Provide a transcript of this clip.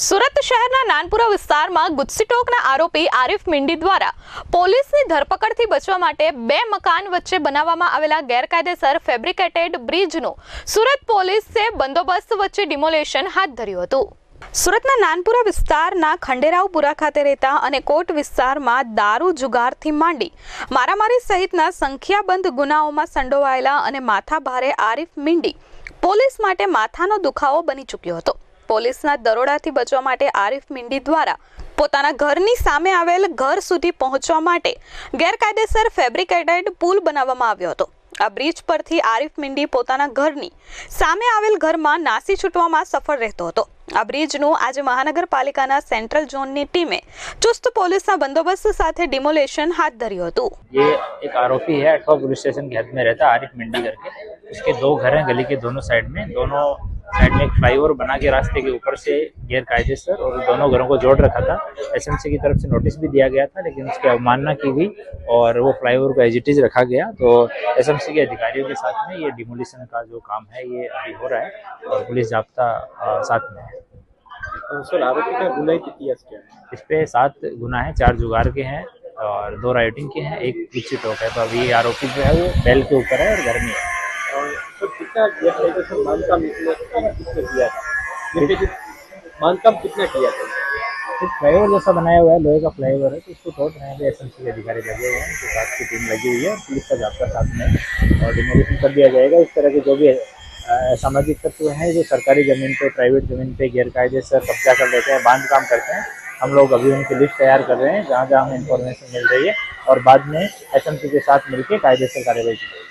સુરત શહેરના નાનપુરા વિસ્તારમાં ગુજસીટોકના આરોપી આરિફ મિંડી દ્વારા પોલીસની ધરપકડથી બચવા માટે બે મકાન વચ્ચે બનાવવામાં આવેલા ગેરકાયદેસર ફેબ્રિકેટેડ બ્રિજનો સુરત પોલીસે બંદોબસ્ત વચ્ચે ડિમોલેશન હાથ ધર્યું હતું. સુરતના નાનપુરા વિસ્તારના ખંડેરાવપુરા ખાતે રહેતા અને કોટ વિસ્તારમાં દારૂ જુગારથી માંડી મારામારી સહિતના સંખ્યાબંધ ગુનાઓમાં સંડોવાયેલા અને માથાભારે આરિફ મિંડી પોલીસ માટે માથાનો દુખાવો બની ચૂક્યો હતો. પોલીસના દરોડાથી બચવા માટે આરિફ મિંડી દ્વારા પોતાના ઘરની સામે આવેલ ઘર સુધી પહોંચવા માટે ગેરકાયદેસર ફેબ્રિકેટેડ પુલ બનાવવામાં આવ્યો હતો આ બ્રિજ પરથી આરિફ મિંડી પોતાના ઘરની સામે આવેલ ઘરમાં નાસી છૂટવામાં સફળ રહેતો હતો આ બ્રિજનું આજે મહાનગરપાલિકાના સેન્ટ્રલ ઝોનની ટીમે ચુસ્ત પોલીસના બંદોબસ્ત સાથે ડિમોલેશન હાથ ધર્યું હતું ये एक आरोपी है अठवा पुलिस स्टेशन के हद में रहता है आरिफ मिंडी करके उसके दो घर हैं गली के दोनों साइड में दोनों साइड में एक फ्लाईओवर बना के रास्ते के ऊपर से गैर कायदेसर और दोनों घरों को जोड़ रखा था। एसएमसी की तरफ़ से नोटिस भी दिया गया था लेकिन उसकी अवमानना की गई और वो फ्लाईओवर को एज इट इज़ रखा गया। तो एसएमसी के अधिकारियों के साथ में ये डिमोलिशन का जो काम है ये अभी हो रहा है और पुलिस जाब्ता साथ में है। सर आरोपी का गुनाहित इतिहास क्या है इस पे सात गुना है चार जुगार के हैं और दो राइटिंग के हैं एक गुच्छी टोक है। तो अभी आरोपी जो है वो बैल के ऊपर है और घर में है। कितना किसने किया था? कितना किया था? फ्लाईओवर जैसा बनाया हुआ है, लोहे का फ्लाईओवर है तो उसको तोड़ रहे हैं अभी एसएमसी के अधिकारी लगे हुए हैं उनके साथ की टीम लगी हुई है, पुलिस का जाब्ता साथ में और डिमोलिशन कर दिया जाएगा। इस तरह के जो भी सामाजिक तत्व हैं, जो सरकारी ज़मीन पे प्राइवेट ज़मीन पे गैरकायदेसर कब्जा कर लेते हैं बाँध काम करते हैं, हम लोग अभी उनकी लिस्ट तैयार कर रहे हैं, जहाँ जहाँ हमें इन्फॉर्मेशन मिल रही है, और बाद में एसएमसी के साथ मिलकर कायदेसर कार्रवाई की जाएगी।